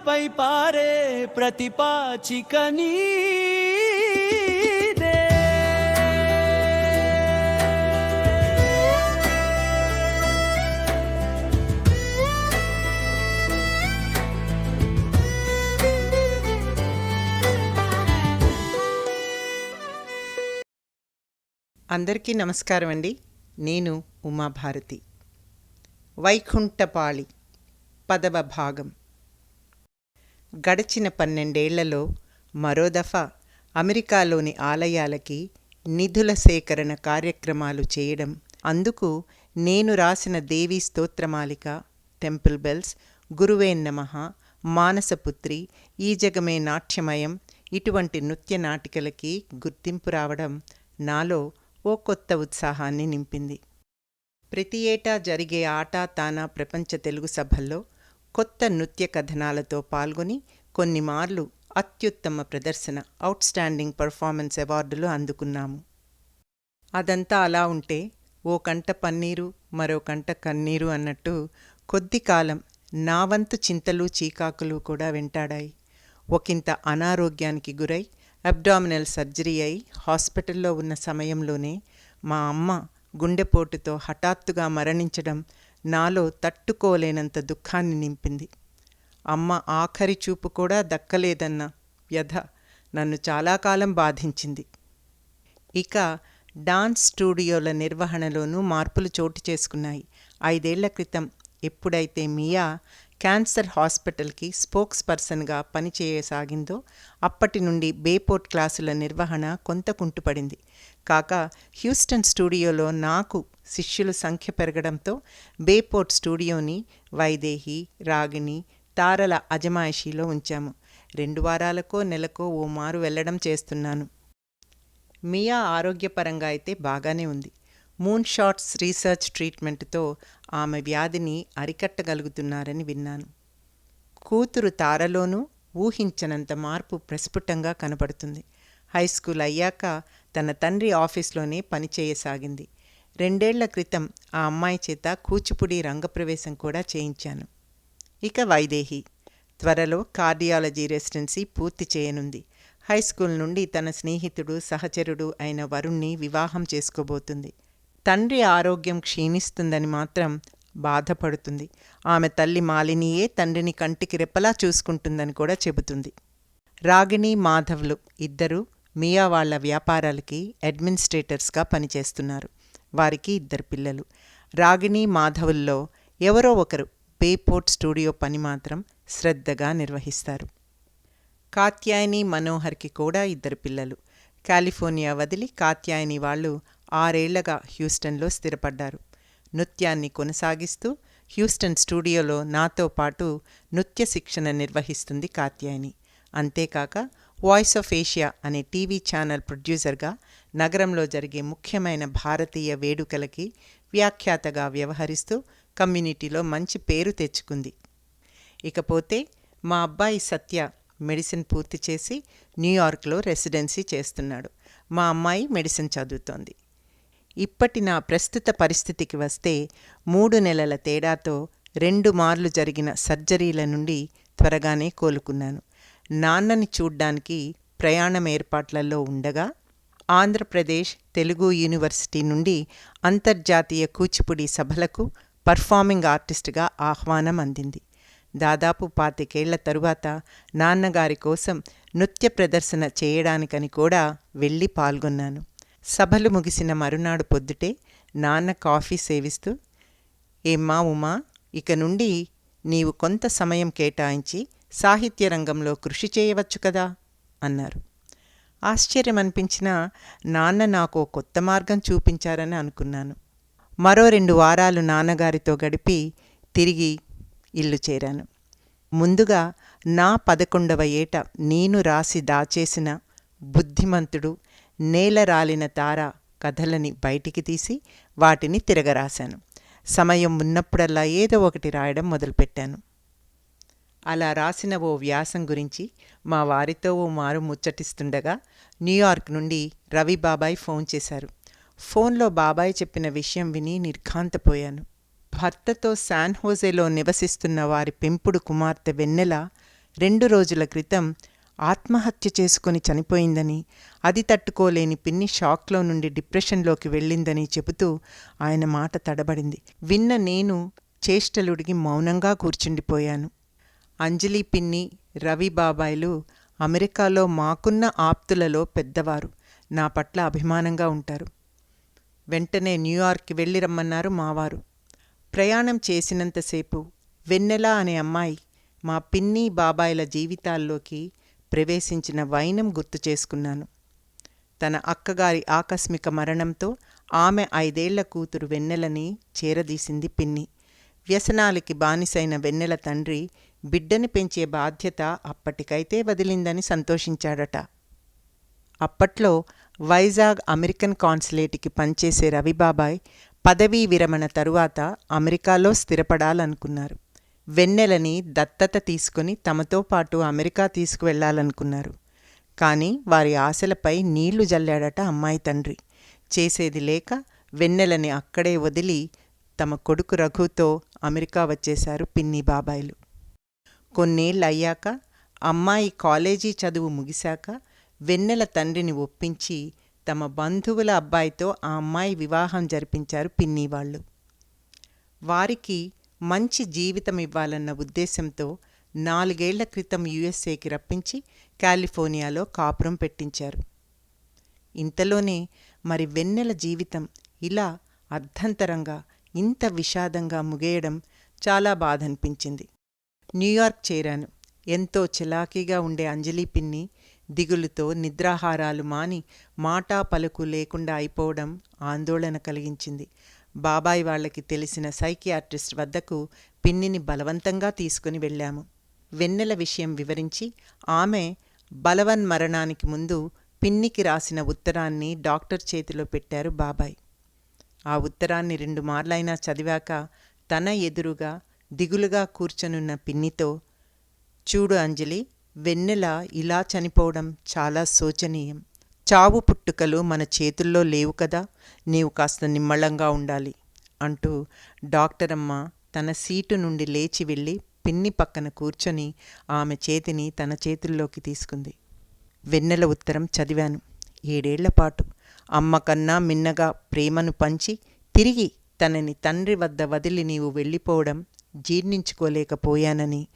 నదిపై పారే ప్రతిపాచిక నీదే. అందరికీ నమస్కారం అండి. నేను ఉమాభారతి. వైకుంఠపాళి పదవ భాగం. గడిచిన పన్నెండేళ్ళలో మరో దఫా అమెరికాలోని ఆలయాలకి నిధుల సేకరణ కార్యక్రమాలు చేయడం. అందుకు నేను రాసిన దేవీ స్తోత్రమాలిక టెంపుల్ బెల్స్ గురువే నమ మానసపుత్రి ఈ జగమే నాట్యమయం ఇటువంటి నృత్య నాటికలకి గుర్తింపు రావడం నాలో ఓ కొత్త ఉత్సాహాన్ని నింపింది. ప్రతి ఏటా జరిగే ఆటా తానా ప్రపంచ తెలుగు సభల్లో కొత్త నృత్య కథనాలతో పాల్గొని కొన్ని మార్లు అత్యుత్తమ ప్రదర్శన అవుట్స్టాండింగ్ పర్ఫార్మెన్స్ అవార్డులు అందుకున్నాము. అదంతా అలా ఉంటే ఓ కంట పన్నీరు మరో కంట కన్నీరు అన్నట్టు కొద్ది కాలం నా వంతు చింతలు చీకాకులు కూడా వెంటాడాయి. ఒకంత అనారోగ్యానికి గురై అబ్డామినల్ సర్జరీ అయి హాస్పిటల్లో ఉన్న సమయంలోనే మా అమ్మ గుండెపోటుతో హఠాత్తుగా మరణించడం నాలో తట్టుకోలేనంత దుఃఖాన్ని నింపింది. అమ్మ ఆఖరి చూపు కూడా దక్కలేదన్న వ్యధ నన్ను చాలా కాలం బాధించింది. ఇక డాన్స్ స్టూడియోల నిర్వహణలోనూ మార్పులు చోటు చేసుకున్నాయి. ఐదేళ్ళ క్రితం ఎప్పుడైతే మియా క్యాన్సర్ హాస్పిటల్కి స్పోక్స్ పర్సన్గా పనిచేయసాగిందో అప్పటి నుండి బేపోర్ట్ క్లాసుల నిర్వహణ కొంత కుంటుపడింది కాక హ్యూస్టన్ స్టూడియోలో నాకు శిష్యుల సంఖ్య పెరగడంతో బేపోర్ట్ స్టూడియోని వైదేహి రాగిణి తారల అజమాయిషీలో ఉంచాము. రెండు వారాలకో నెలకో ఓ మారు వెళ్ళడం చేస్తున్నాను. మియా ఆరోగ్యపరంగా అయితే బాగానే ఉంది. మూన్ షాట్స్ రీసెర్చ్ ట్రీట్మెంట్తో ఆమె వ్యాధిని అరికట్టగలుగుతున్నారని విన్నాను. కూతురు తారలోనూ ఊహించనంత మార్పు ప్రస్ఫుటంగా కనబడుతుంది. హై స్కూల్ అయ్యాక తన తండ్రి ఆఫీస్లోనే పనిచేయసాగింది రెండేళ్ళ క్రితం ఆ అమ్మాయి చేత కూచిపూడి రంగప్రవేశం కూడా చేయించాను. ఇక వైదేహి. త్వరలో కార్డియాలజీ రెసిడెన్సీ పూర్తి చేయనుంది. హై స్కూల్ నుండి తన స్నేహితుడు సహచరుడు అయిన వరుణ్ణి వివాహం చేసుకోబోతుంది. తండ్రి ఆరోగ్యం క్షీణిస్తుందని మాత్రం బాధపడుతుంది. ఆమె తల్లి మాలినియే తండ్రిని కంటికి రెప్పలా చూసుకుంటుందని కూడా చెబుతుంది. రాగిణి మాధవ్లు ఇద్దరు మియా వాళ్ళ వ్యాపారాలకి అడ్మినిస్ట్రేటర్స్గా పనిచేస్తున్నారు. వారికి ఇద్దరు పిల్లలు. రాగిణి మాధవుల్లో ఎవరో ఒకరు బేపోర్ట్ స్టూడియో పని మాత్రం శ్రద్ధగా నిర్వహిస్తారు. కాత్యాయని మనోహర్కి కూడా ఇద్దరు పిల్లలు. కాలిఫోర్నియా వదిలి కాత్యాయని వాళ్ళు ఆరేళ్ళగా హ్యూస్టన్లో స్థిరపడ్డారు. నృత్యాన్ని కొనసాగిస్తూ హ్యూస్టన్ స్టూడియోలో నాతో పాటు నృత్య శిక్షణ నిర్వహిస్తుంది కాత్యాయని. అంతేకాక వాయిస్ ఆఫ్ ఏషియా అనే టీవీ ఛానల్ ప్రొడ్యూసర్గా నగరంలో జరిగే ముఖ్యమైన భారతీయ వేడుకలకి వ్యాఖ్యాతగా వ్యవహరిస్తూ కమ్యూనిటీలో మంచి పేరు తెచ్చుకుంది. ఇకపోతే మా అబ్బాయి సత్య మెడిసిన్ పూర్తి చేసి న్యూయార్క్లో రెసిడెన్సీ చేస్తున్నాడు. మా అమ్మాయి మెడిసిన్ చదువుతోంది. ఇప్పటి నా ప్రస్తుత పరిస్థితికి వస్తే మూడు నెలల తేడాతో రెండు మార్లు జరిగిన సర్జరీల నుండి త్వరగానే కోలుకున్నాను. నాన్నని చూడ్డానికి ప్రయాణం ఏర్పాట్లలో ఉండగా ఆంధ్రప్రదేశ్ తెలుగు యూనివర్సిటీ నుండి అంతర్జాతీయ కూచిపూడి సభలకు పర్ఫార్మింగ్ ఆర్టిస్ట్గా ఆహ్వానం అందింది. దాదాపు పాతికేళ్ళ తరువాత నాన్నగారి కోసం నృత్య ప్రదర్శన చేయడానికని కూడా వెళ్ళి పాల్గొన్నాను. సభలు ముగిసిన మరునాడు పొద్దుటే నాన్న కాఫీ సేవిస్తూ ఏమ్మా ఉమా ఇక నుండి నీవు కొంత సమయం కేటాయించి సాహిత్య రంగంలో కృషి చేయవచ్చు కదా అన్నారు. ఆశ్చర్యం అనిపించినా నాన్న నాకు కొత్త మార్గం చూపించారని అనుకున్నాను. మరో రెండు వారాలు నాన్నగారితో గడిపి తిరిగి ఇల్లు చేరాను. ముందుగా నా పదకొండవ ఏట నేను రాసి దాచేసిన బుద్ధిమంతుడు నేలరాలిన తార కథలని బయటికి తీసి వాటిని తిరగరాశాను. సమయం ఉన్నప్పుడల్లా ఏదో ఒకటి రాయడం మొదలుపెట్టాను. అలా రాసిన ఓ వ్యాసం గురించి మా వారితో ఓ మారు ముచ్చటిస్తుండగా న్యూయార్క్ నుండి రవి బాబాయ్ ఫోన్ చేశారు. ఫోన్లో బాబాయ్ చెప్పిన విషయం విని నిర్ఘాంతపోయాను. భర్తతో శాన్ హోజేలో నివసిస్తున్న వారి పెంపుడు కుమార్తె వెన్నెల రెండు రోజుల క్రితం ఆత్మహత్య చేసుకొని చనిపోయిందని అది తట్టుకోలేని పిన్ని షాక్లో నుండి డిప్రెషన్లోకి వెళ్ళిందని చెబుతూ ఆయన మాట తడబడింది. విన్న నేను చేష్టలుడిగి మౌనంగా కూర్చుండిపోయాను. అంజలి పిన్ని రవి బాబాయిలు అమెరికాలో మాకున్న ఆప్తులలో పెద్దవారు. నా పట్ల అభిమానంగా ఉంటారు. వెంటనే న్యూయార్క్కి వెళ్ళి రమ్మన్నారు మావారు. ప్రయాణం చేసినంతసేపు వెన్నెల అనే అమ్మాయి మా పిన్ని బాబాయిల జీవితాల్లోకి ప్రవేశించిన వైనం గుర్తు చేసుకున్నాను. తన అక్కగారి ఆకస్మిక మరణంతో ఆమె ఐదేళ్ళ కూతురు వెన్నెలని చేరదీసింది పిన్ని. వ్యసనాలకి బానిసైన వెన్నెల తండ్రి బిడ్డని పెంచే బాధ్యత అప్పటికైతే వదిలిందని సంతోషించాడట. అప్పట్లో వైజాగ్ అమెరికన్ కాన్సులేట్కి పనిచేసే రవిబాబాయ్ పదవీ విరమణ తరువాత అమెరికాలో స్థిరపడాలనుకున్నారు. వెన్నెలని దత్తత తీసుకుని తమతో పాటు అమెరికా తీసుకువెళ్ళాలనుకున్నారు. కానీ వారి ఆశలపై నీళ్ళు జల్లాడట అమ్మాయి తండ్రి. చేసేది లేక వెన్నెలని అక్కడే వదిలి తమ కొడుకు రఘుతో అమెరికా వచ్చేశారు పిన్ని బాబాయిలు. కొన్నేళ్ళయ్యాక అమ్మాయి కాలేజీ చదువు ముగిశాక వెన్నెల తండ్రిని ఒప్పించి తమ బంధువుల అబ్బాయితో ఆ అమ్మాయి వివాహం జరిపించారు పిన్ని వాళ్ళు. వారికి మంచి జీవితం ఇవ్వాలన్న ఉద్దేశంతో నాలుగేళ్ళ క్రితం యుఎస్ఏకి రప్పించి కాలిఫోర్నియాలో కాపురం పెట్టించారు. ఇంతలోనే మరి వెన్నెల జీవితం ఇలా అర్ధంతరంగా ఇంత విషాదంగా ముగేయడం చాలా బాధ అనిపించింది న్యూయార్క్ చేరాను. ఎంతో చిలాకీగా ఉండే అంజలి పిన్ని దిగులుతో నిద్రాహారాలు మాని మాటా పలుకు లేకుండా అయిపోవడం ఆందోళన కలిగించింది. బాబాయ్ వాళ్ళకి తెలిసిన సైకియాట్రిస్ట్ వద్దకు పిన్నిని బలవంతంగా తీసుకుని వెళ్ళాము. వెన్నెల విషయం వివరించి ఆమె బలవన్ మరణానికి ముందు పిన్నికి రాసిన ఉత్తరాన్ని డాక్టర్ చేతిలో పెట్టారు బాబాయ్. ఆ ఉత్తరాన్ని రెండు మార్లైనా చదివాక తన ఎదురుగా దిగులుగా కూర్చొనున్న పిన్నితో చూడు అంజలి వెన్నెల ఇలా చనిపోవడం చాలా శోచనీయం. చావు పుట్టుకలు మన చేతుల్లో లేవు కదా నీవు కాస్త నిమ్మళంగా ఉండాలి అంటూ డాక్టరమ్మ తన సీటు నుండి లేచి వెళ్ళి పిన్ని పక్కన కూర్చొని ఆమె చేతిని తన చేతుల్లోకి తీసుకుంది. వెన్నెల ఉత్తరం చదివాను. ఏడేళ్ళపాటు అమ్మ కన్నా మిన్నగా ప్రేమను పంచి తిరిగి తనని తండ్రి వద్ద వదిలి నీవు వెళ్ళిపోవడం జీర్ణించుకోలేకపోయానని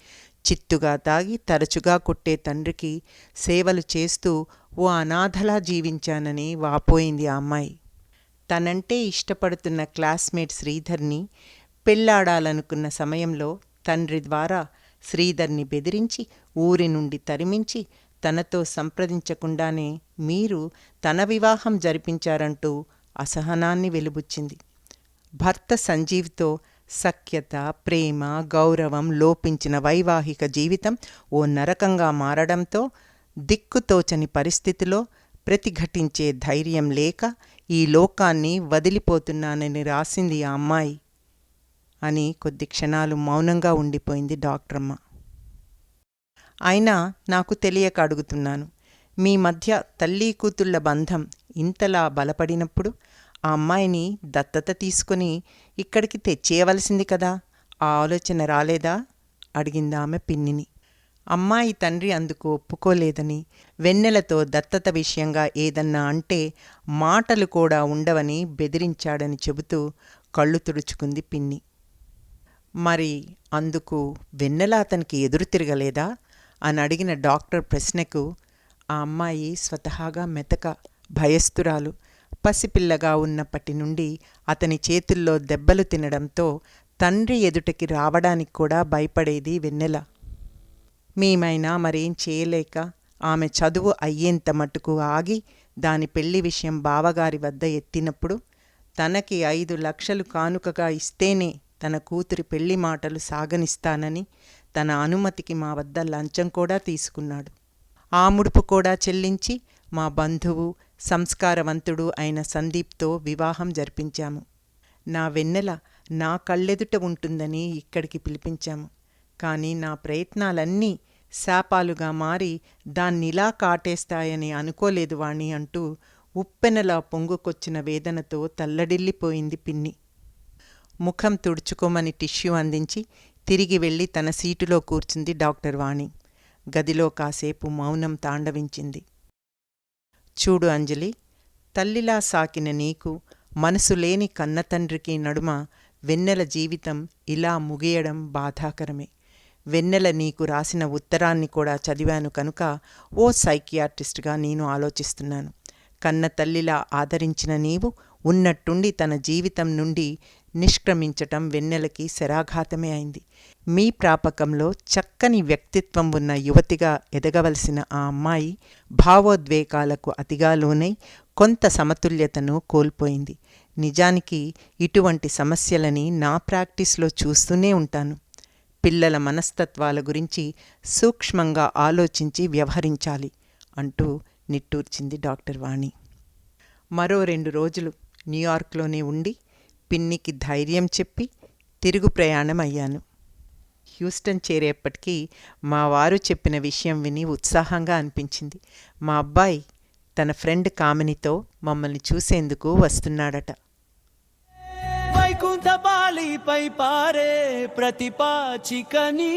చిత్తుగా తాగి తరచుగా కొట్టే తండ్రికి సేవలు చేస్తూ ఓ అనాథలా జీవించానని వాపోయింది ఆ అమ్మాయి. తనంటే ఇష్టపడుతున్న క్లాస్మేట్ శ్రీధర్ని పెళ్ళాడాలనుకున్న సమయంలో తండ్రి ద్వారా శ్రీధర్ని బెదిరించి ఊరి నుండి తరిమించి తనతో సంప్రదించకుండానే మీరు తన వివాహం జరిపించారంటూ అసహనాన్ని వెలుబుచ్చింది. భర్త సంజీవ్తో సఖ్యత ప్రేమ గౌరవం లోపించిన వైవాహిక జీవితం ఓ నరకంగా మారడంతో దిక్కుతోచని పరిస్థితిలో ప్రతిఘటించే ధైర్యం లేక ఈ లోకాన్ని వదిలిపోతున్నానని రాసింది ఆ అమ్మాయి అని కొద్ది క్షణాలు మౌనంగా ఉండిపోయింది డాక్టరమ్మ. అయినా నాకు తెలియక అడుగుతున్నాను మీ మధ్య తల్లి కూతుళ్ళ బంధం ఇంతలా బలపడినప్పుడు ఆ అమ్మాయిని దత్తత తీసుకుని ఇక్కడికి తెచ్చేయవలసింది కదా? ఆ ఆలోచన రాలేదా? అడిగింది ఆమె పిన్నిని. అమ్మాయి తండ్రి అందుకు ఒప్పుకోలేదని వెన్నెలతో దత్తత విషయంగా ఏదన్నా అంటే మాటలు కూడా ఉండవని బెదిరించాడని చెబుతూ కళ్ళు తుడుచుకుంది పిన్ని. మరి అందుకు వెన్నెల అతనికి ఎదురు తిరగలేదా? అని అడిగిన డాక్టర్ ప్రశ్నకు ఆ అమ్మాయి స్వతహాగా మెతక భయస్థురాలు పసిపిల్లగా ఉన్నప్పటి నుండి అతని చేతుల్లో దెబ్బలు తినడంతో తండ్రి ఎదుటకి రావడానికి కూడా భయపడేది వెన్నెల. మేమైనా మరేం చేయలేక ఆమె చదువు అయ్యేంత మటుకు ఆగి దాని పెళ్ళి విషయం బావగారి వద్ద ఎత్తినప్పుడు తనకి ఐదు లక్షలు కానుకగా ఇస్తేనే తన కూతురి పెళ్ళి మాటలు సాగనిస్తానని తన అనుమతికి మా వద్ద లంచం కూడా తీసుకున్నాడు. ఆ ముడుపు కూడా చెల్లించి మా బంధువు సంస్కారవంతుడు అయిన సందీప్తో వివాహం జరిపించాము. నా వెన్నెల నా కళ్ళెదుట ఉంటుందని ఇక్కడికి పిలిపించాము. కానీ నా ప్రయత్నాలన్నీ శాపాలుగా మారి దాన్నిలా కాటేస్తాయని అనుకోలేదు వాణి అంటూ ఉప్పెనలా పొంగుకొచ్చిన వేదనతో తల్లడిల్లిపోయింది పిన్ని. ముఖం తుడుచుకోమని టిష్యూ అందించి తిరిగి వెళ్ళి తన సీటులో కూర్చుంది డాక్టర్ వాణి. గదిలో కాసేపు మౌనం తాండవించింది. చూడు అంజలి తల్లిలా సాకిన నీకు మనసు లేని కన్నతండ్రికి నడుమ వెన్నెల జీవితం ఇలా ముగియడం బాధాకరమే. వెన్నెల నీకు రాసిన ఉత్తరాన్ని కూడా చదివాను కనుక ఓ సైకియాట్రిస్ట్గా నేను ఆలోచిస్తున్నాను. కన్న తల్లిలా ఆదరించిన నీవు ఉన్నట్టుండి తన జీవితం నుండి నిష్క్రమించటం వెన్నెలకి శరాఘాతమే అయింది. మీ ప్రాపకంలో చక్కని వ్యక్తిత్వం ఉన్న యువతిగా ఎదగవలసిన ఆ అమ్మాయి భావోద్వేగాలకు అతిగా లోనై కొంత సమతుల్యతను కోల్పోయింది. నిజానికి ఇటువంటి సమస్యలని నా ప్రాక్టీస్లో చూస్తూనే ఉంటాను. పిల్లల మనస్తత్వాల గురించి సూక్ష్మంగా ఆలోచించి వ్యవహరించాలి అంటూ నిట్టూర్చింది డాక్టర్ వాణి. మరో రెండు రోజులు న్యూయార్క్లోనే ఉండి పిన్నికి ధైర్యం చెప్పి తిరుగు ప్రయాణం అయ్యాను. హ్యూస్టన్ చేరేప్పటికీ మా వారు చెప్పిన విషయం విని ఉత్సాహంగా అనిపించింది. మా అబ్బాయి తన ఫ్రెండ్ కామినితో మమ్మల్ని చూసేందుకు వస్తున్నాడట. వైకుంఠపాలిపై పారే ప్రతిపాచికనీ